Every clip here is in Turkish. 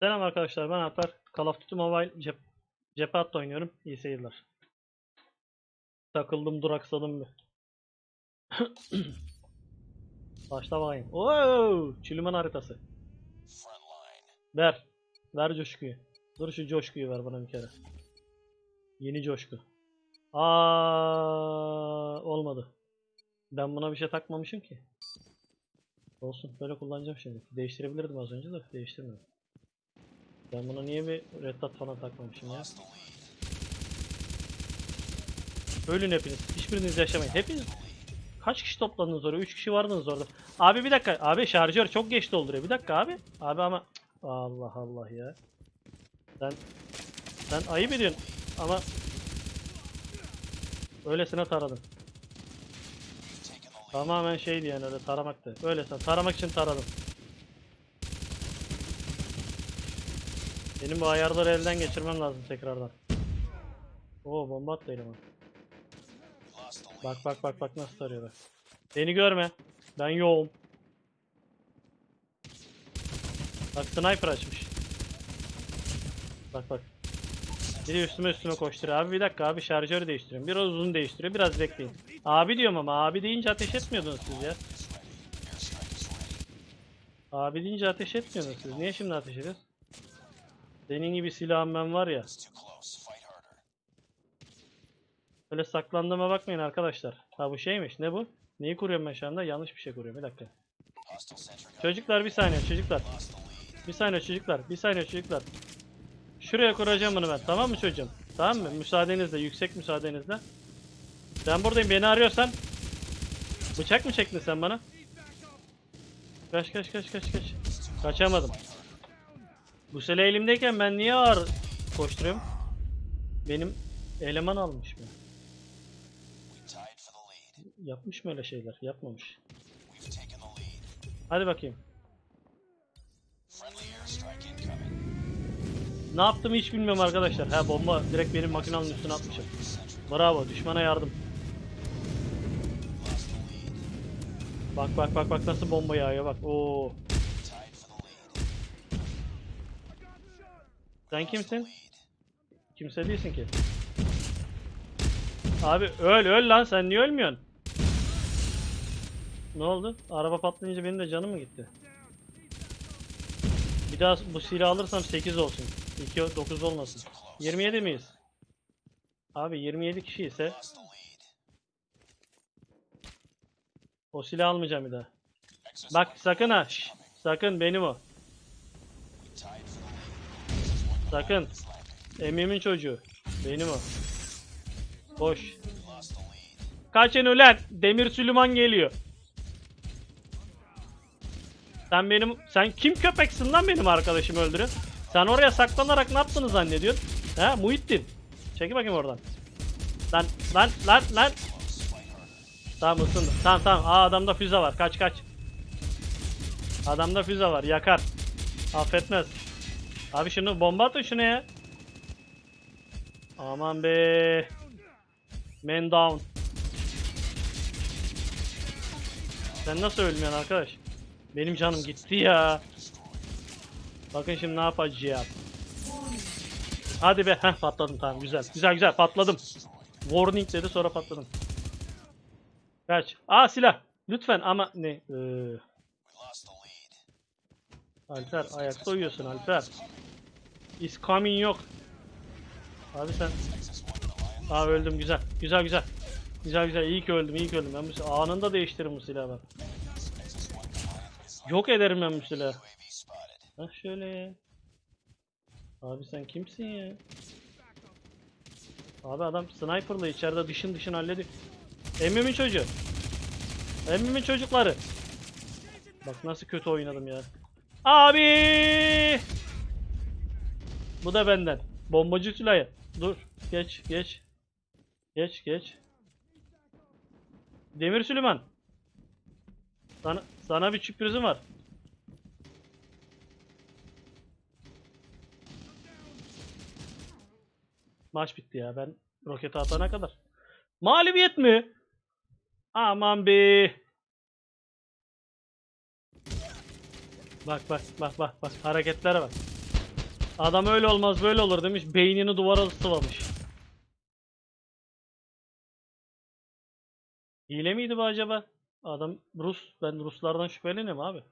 Selam arkadaşlar ben Alper. Call of Duty Mobile cep cephe oynuyorum. İyi seyirler. Takıldım duraksadım bir. Başla bakayım. Oo, Çiliman haritası. Ver. Ver coşkuyu. Dur şu coşkuyu ver bana bir kere. Yeni coşku. Aa, olmadı. Ben buna bir şey takmamışım ki. Olsun böyle kullanacağım şimdi. Değiştirebilirdim az önce de değiştirmedim. Ben buna niye bir red dot falan takmamışım ya? Ölün hepiniz. Hiçbiriniz yaşamayın. Hepiniz kaç kişi toplandınız oraya? 3 kişi vardınız orada. Abi bir dakika. Abi şarjör çok geç dolduruyor. Bir dakika abi. Abi ama Allah Allah ya. Sen sen ayıp ediyorsun ama öylesine taradın. Tamamen şeydi yani öyle taramaktı. Öylesine taramak için taradım. Benim bu ayarları elden geçirmem lazım tekrardan. Oo bomba attı eleman. Bak bak bak bak nasıl tarıyor bak. Beni görme. Ben yoğum. Bak sniper açmış. Bak bak. Biri üstüme üstüme koşturuyor. Abi bir dakika abi şarjörü değiştiriyorum. Biraz uzun değiştiriyor. Biraz bekleyin. Abi diyorum ama abi deyince ateş etmiyordunuz siz ya. Abi deyince ateş etmiyordunuz siz. Niye şimdi ateş ediyorsunuz? Senin gibi silahım ben var ya. Böyle saklandığıma bakmayın arkadaşlar. Ha bu şeymiş. Ne bu? Neyi kuruyorum ben şu anda? Yanlış bir şey kuruyorum. Bir dakika. Çocuklar bir saniye çocuklar. Bir saniye çocuklar. Bir saniye çocuklar. Şuraya kuracağım bunu ben. Tamam mı çocuğum? Tamam mı? Müsaadenizle. Yüksek müsaadenizle. Ben buradayım. Beni arıyorsan. Bıçak mı çektin sen bana? Kaç kaç kaç kaç kaç. Kaçamadım. Bu sele elimdeyken ben niye ağır koşturuyorum? Benim eleman almış mı? Yapmış mı öyle şeyler? Yapmamış. Hadi bakayım. Ne yaptığımı hiç bilmiyorum arkadaşlar. Ha bomba direkt benim makinanın üstüne atmışım. Bravo düşmana yardım. Bak bak bak bak nasıl bomba yağıyor bak. Oo. Sen kimsin? Kimse değilsin ki. Abi öl öl lan sen niye ölmüyorsun? Ne oldu? Araba patlayınca benim de canım mı gitti? Bir daha bu silahı alırsam 8 olsun. 2 9 olmasın. 27 miyiz? Abi 27 kişi ise o silahı almayacağım bir daha. Bak sakın ha. şş, sakın benim o. Sakın. Emimin çocuğu. Benim o. Boş. Kaçın ulan. Demir Süleyman geliyor. Sen benim sen kim köpeksin lan benim arkadaşımı öldürün? Sen oraya saklanarak ne yaptığını zannediyorsun? He Muhittin. Çekil bakayım oradan. Lan lan lan lan. Tamam ısındı. Tamam tamam. Aa adamda füze var. Kaç kaç. Adamda füze var. Yakar. Affetmez. Abi şunu bomba atın şuna ya. Aman be. Man down. Sen nasıl ölmüyorsun arkadaş? Benim canım gitti ya. Bakın şimdi ne yapacağım. Hadi be. Heh patladım tamam güzel. Güzel güzel patladım. Warning dedi sonra patladım. Kaç. Aa silah. Lütfen ama ne? Ee... Alper ayakta uyuyorsun Alper. Is coming yok. Abi sen. Aa öldüm güzel. Güzel güzel. Güzel güzel iyi ki öldüm iyi ki öldüm. Ben bu anında değiştiririm bu silahı ben. Yok ederim ben bu silahı. Hah şöyle. Abi sen kimsin ya? Abi adam sniper'la içeride dışın dışın hallediyor. Emmimin çocuğu. Emmimin çocukları. Bak nasıl kötü oynadım ya. Abi! Bu da benden. Bombacı Tülay'ı. Dur. Geç, geç. Geç, geç. Demir Süleyman. Sana, sana bir sürprizim var. Maç bitti ya. Ben roketi atana kadar. Mağlubiyet mi? Aman be. Bak bak bak bak bak hareketlere bak. Adam öyle olmaz böyle olur demiş. Beynini duvara sıvamış. Hile miydi bu acaba? Adam Rus. Ben Ruslardan şüpheleniyorum abi.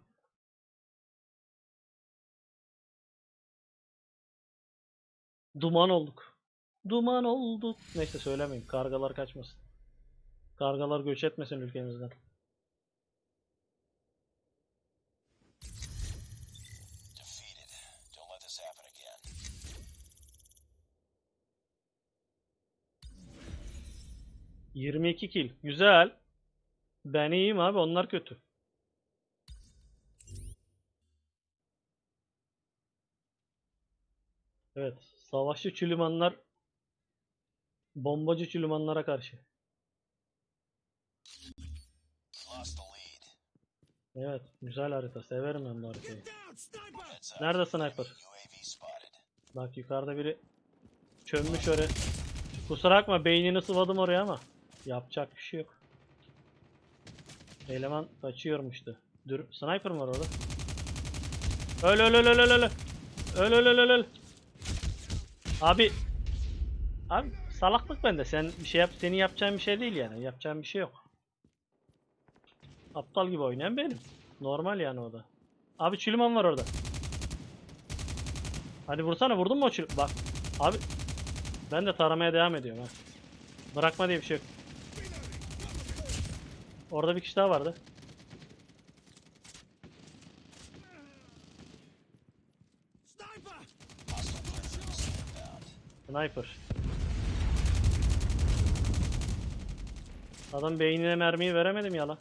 Duman olduk. Duman olduk. Neyse söylemeyeyim. Kargalar kaçmasın. Kargalar göç etmesin ülkemizden. ...22 kill. Güzel. Ben iyiyim abi. Onlar kötü. Evet. Savaşçı çülümanlar... ...bombacı çülümanlara karşı. Evet. Güzel harita. Severim ben bu haritayı. Nerede sniper? Bak yukarıda biri çömmüş oraya. Kusura bakma beynini sıvadım oraya ama yapacak bir şey yok. Eleman kaçıyormuştu. Dur sniper mı var orada? Öl öl öl öl öl öl. Öl öl öl öl öl. Abi Abi salaklık bende. Sen bir şey yap senin yapacağın bir şey değil yani. Yapacağın bir şey yok. Aptal gibi oynayan benim. Normal yani o da. Abi çülüman var orada. Hadi vursana vurdun mu o çül... Bak. Abi. Ben de taramaya devam ediyorum ha. Bırakma diye bir şey yok. Orada bir kişi daha vardı. Sniper. Adam beynine mermiyi veremedim ya lan.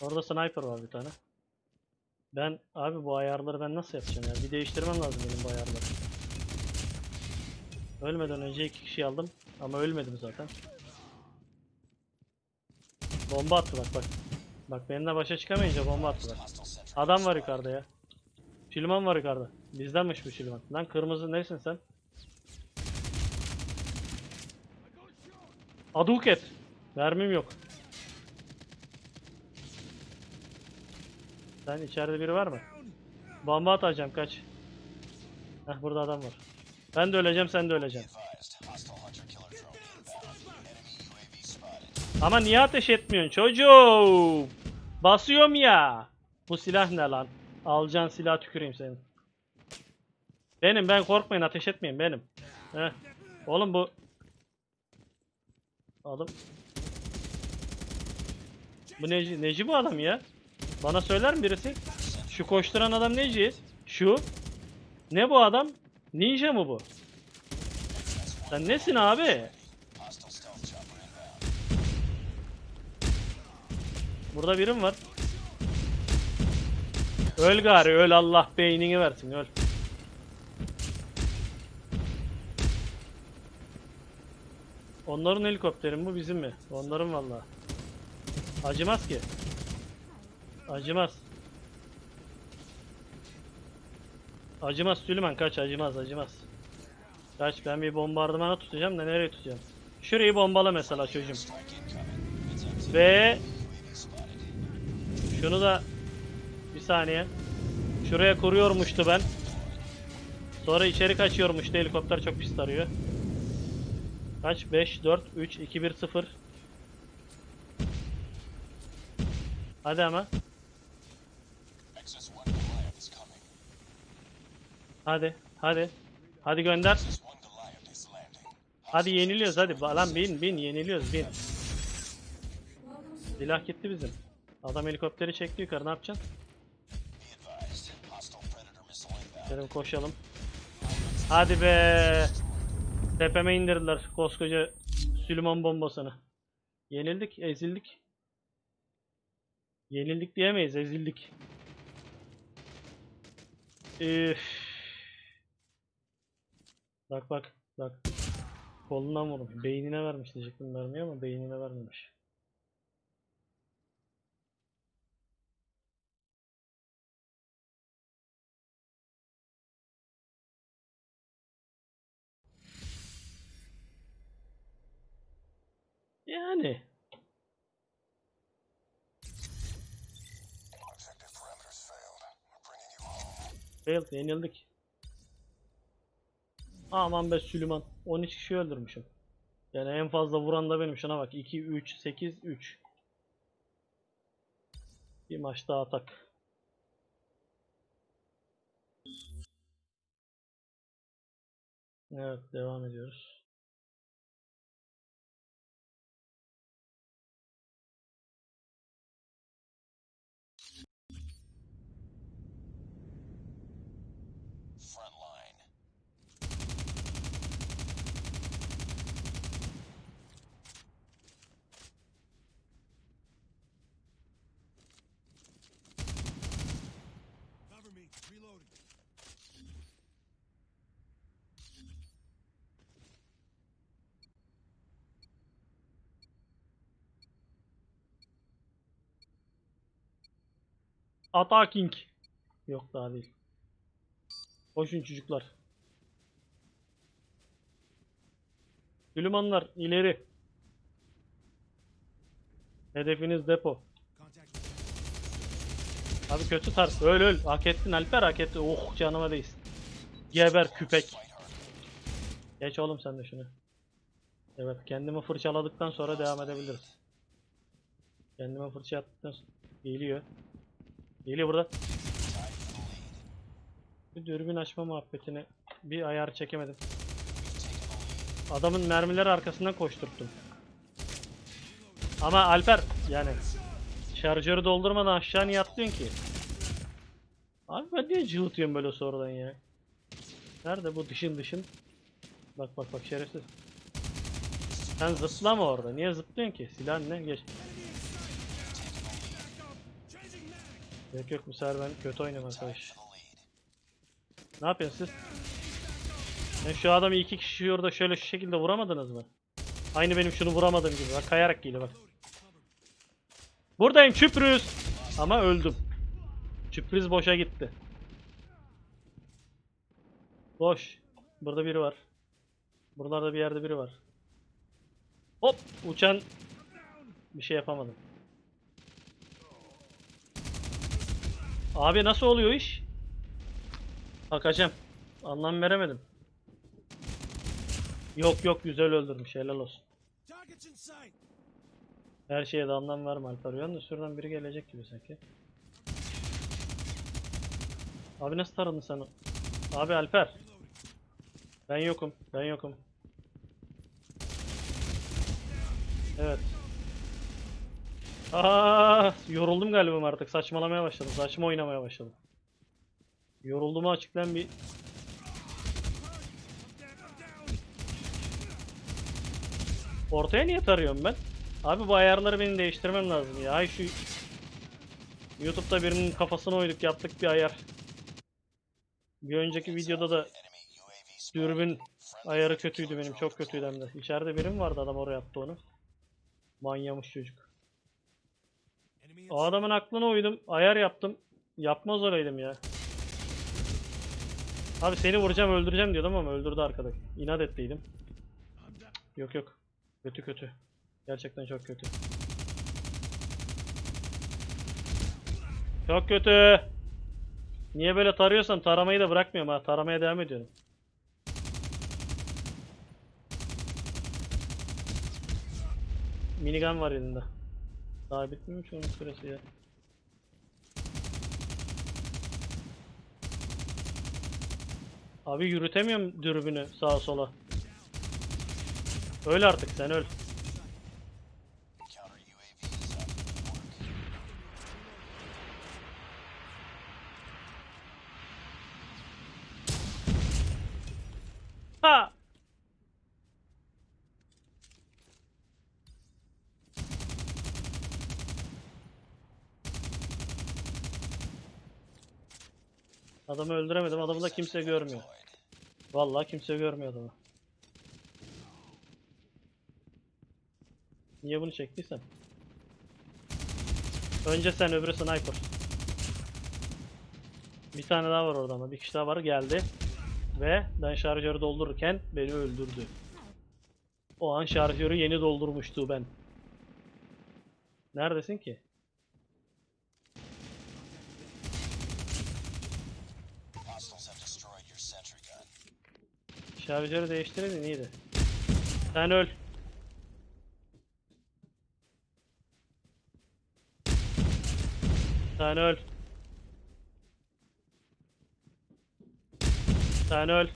Orada sniper var bir tane. Ben abi bu ayarları ben nasıl yapacağım ya? Bir değiştirmem lazım benim bu ayarları. Ölmeden önce iki kişi aldım ama ölmedim zaten. Bomba attı bak bak. Bak benimle başa çıkamayınca bomba attı bak. Hostile sentry. Adam var yukarıda ya. Şiliman var yukarıda. Bizdenmiş bu Şiliman. Lan kırmızı nesin sen? Aduket. Mermim yok. Sen içeride biri var mı? Bomba atacağım kaç. Heh burada adam var. Ben de öleceğim sen de öleceksin. Ama niye ateş etmiyorsun çocuğum? Basıyorum ya. Bu silah ne lan? Alacağın silah tüküreyim senin. Benim ben korkmayın ateş etmeyin benim. Heh. Oğlum bu Adam Bu neci, neci bu adam ya? Bana söyler mi birisi? Şu koşturan adam neci? Şu Ne bu adam? Ninja mı bu? Sen nesin abi? Burada birim var. Öl gari öl Allah beynini versin öl. Onların helikopteri mi bu bizim mi? Onların vallahi. Acımaz ki. Acımaz. Acımaz Süleyman kaç acımaz acımaz. Kaç ben bir bombardımana tutacağım da nereye tutacağım? Şurayı bombala mesela çocuğum. Ve şunu da bir saniye. Şuraya kuruyormuştu ben. Sonra içeri kaçıyormuştu. Helikopter çok pis tarıyor. Kaç? 5, 4, 3, 2, 1, 0. Hadi ama. XS-1 Goliath is coming. Hadi. Hadi. Hadi gönder. XS-1 Goliath is landing. Hadi yeniliyoruz hadi. Lan bin bin yeniliyoruz bin. Silah gitti bizim. Adam helikopteri çekti yukarı ne yapacaksın? Dedim koşalım. Hadi be. Tepeme indirdiler koskoca Süleyman bombasını. Yenildik, ezildik. Yenildik diyemeyiz, ezildik. Üf. Bak bak bak. Kolundan vurmuş. Beynine vermiş diyecektim vermiyor ama beynine vermemiş. Yani. Failed, yenildik. Aman be Süleyman. 13 kişi öldürmüşüm. Yani en fazla vuran da benim. Şuna bak. 2, 3, 8, 3. Bir maç daha atak. Evet devam ediyoruz. Attacking. Yok daha değil. Koşun çocuklar. Süleymanlar ileri. Hedefiniz depo. Abi kötü tarz. Öl öl. Hak ettin Alper hak etti. Oh canıma değsin. Geber küpek. Geç oğlum sen de şunu. Evet kendimi fırçaladıktan sonra devam edebiliriz. Kendime fırça attıktan sonra. Geliyor. Geliyor burada. Bir dürbün açma muhabbetini bir ayar çekemedim. Adamın mermileri arkasından koşturttum. Ama Alper yani şarjörü doldurmadan aşağı niye atlıyorsun ki? Abi ben niye cıvıtıyorum böyle sonradan ya? Nerede bu dışın dışın? Bak bak bak şerefsiz. Sen zıplama orada. Niye zıplıyorsun ki? Silah ne? Geç. Yok yok bu sefer ben kötü oynuyorum arkadaş. Ne yapıyorsun siz? Yani şu adamı iki kişi orada şöyle şu şekilde vuramadınız mı? Aynı benim şunu vuramadığım gibi. Bak kayarak geliyor bak. Buradayım çüprüz. Ama öldüm. Çüpriz boşa gitti. Boş. Burada biri var. Buralarda bir yerde biri var. Hop uçan bir şey yapamadım. Abi nasıl oluyor iş? Bakacağım. Anlam veremedim. Yok yok güzel öldürmüş helal olsun. Her şeye de anlam verme Alper. Uyan da şuradan biri gelecek gibi sanki. Abi nasıl taradın sen? Abi Alper. Ben yokum. Ben yokum. Evet. Aa, yoruldum galiba artık. Saçmalamaya başladım. Saçma oynamaya başladım. Yorulduğumu açıklayan bir Ortaya niye tarıyorum ben? Abi bu ayarları benim değiştirmem lazım ya. Ay şu YouTube'da birinin kafasına uyduk yaptık bir ayar. Bir önceki videoda da dürbün ayarı kötüydü benim çok kötüydü hem de. İçeride birim vardı adam oraya attı onu. Manyamış çocuk. O adamın aklına uydum. Ayar yaptım. Yapmaz olaydım ya. Abi seni vuracağım öldüreceğim diyordum ama öldürdü arkadaki. İnat ettiydim. Yok yok. Kötü kötü. Gerçekten çok kötü. Çok kötü. Niye böyle tarıyorsan taramayı da bırakmıyorum ha. Taramaya devam ediyorum. Minigun var elinde. Daha bitmemiş onun süresi ya. Abi yürütemiyorum dürbünü sağa sola. Öl artık sen öl. Adamı öldüremedim. Adamı da kimse görmüyor. Vallahi kimse görmüyor adamı. Niye bunu çektiysen? Önce sen öbürü sniper. Bir tane daha var orada ama bir kişi daha var geldi. Ve ben şarjörü doldururken beni öldürdü. O an şarjörü yeni doldurmuştu ben. Neredesin ki? Şarjörü değiştireydin iyiydi. Sen öl. Sen öl. Sen öl.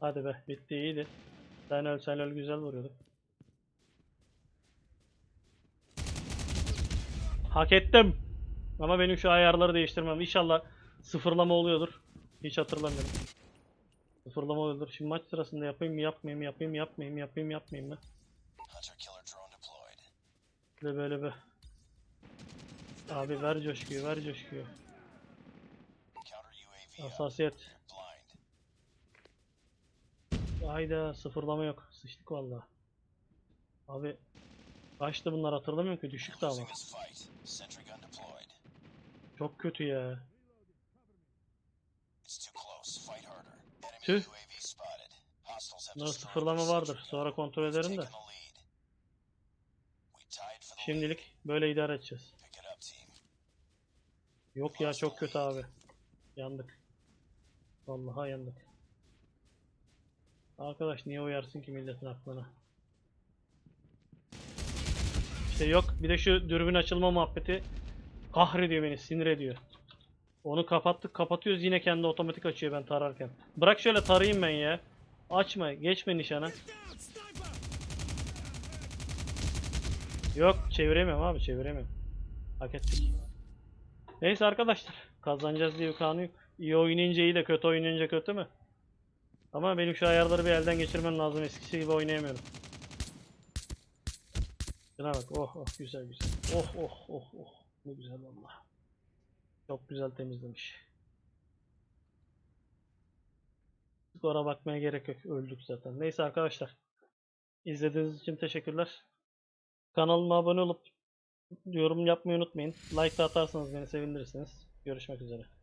Hadi be bitti iyiydi. Sen öl sen öl güzel vuruyorduk. Hak ettim. Ama benim şu ayarları değiştirmem. İnşallah sıfırlama oluyordur. Hiç hatırlamıyorum. Sıfırlama oluyordur. Şimdi maç sırasında yapayım mı yapmayayım mı yapayım mı yapmayayım mı yapayım mı yapmayayım mı? Böyle böyle be. Abi ver coşkuyu ver coşkuyu. Hassasiyet. Hayda sıfırlama yok. Sıçtık vallahi. Abi kaçtı bunlar hatırlamıyorum ki düşüktü ama. Çok kötü ya. Tüh. UAV spotted. Hostiles have Bunlar destroyed sıfırlama vardır. Sonra kontrol ederim de. Şimdilik böyle idare edeceğiz. Yok ya çok kötü abi. Yandık. Vallahi yandık. Arkadaş niye uyarsın ki milletin aklına? İşte yok bir de şu dürbün açılma muhabbeti kahrediyor beni sinir ediyor. Onu kapattık kapatıyoruz yine kendi otomatik açıyor ben tararken. Bırak şöyle tarayayım ben ya. Açma geçme nişana. Yok çeviremiyorum abi çeviremiyorum. Hak ettik. Neyse arkadaşlar kazanacağız diye bir kanun yok. İyi oynayınca iyi de kötü oynayınca kötü mü? Ama benim şu ayarları bir elden geçirmem lazım eskisi gibi oynayamıyorum. Şuna bak oh oh güzel güzel. Oh oh oh oh ne güzel valla. Çok güzel temizlemiş. Skora bakmaya gerek yok öldük zaten. Neyse arkadaşlar. İzlediğiniz için teşekkürler. Kanalıma abone olup yorum yapmayı unutmayın. Like atarsanız beni sevindirirsiniz. Görüşmek üzere.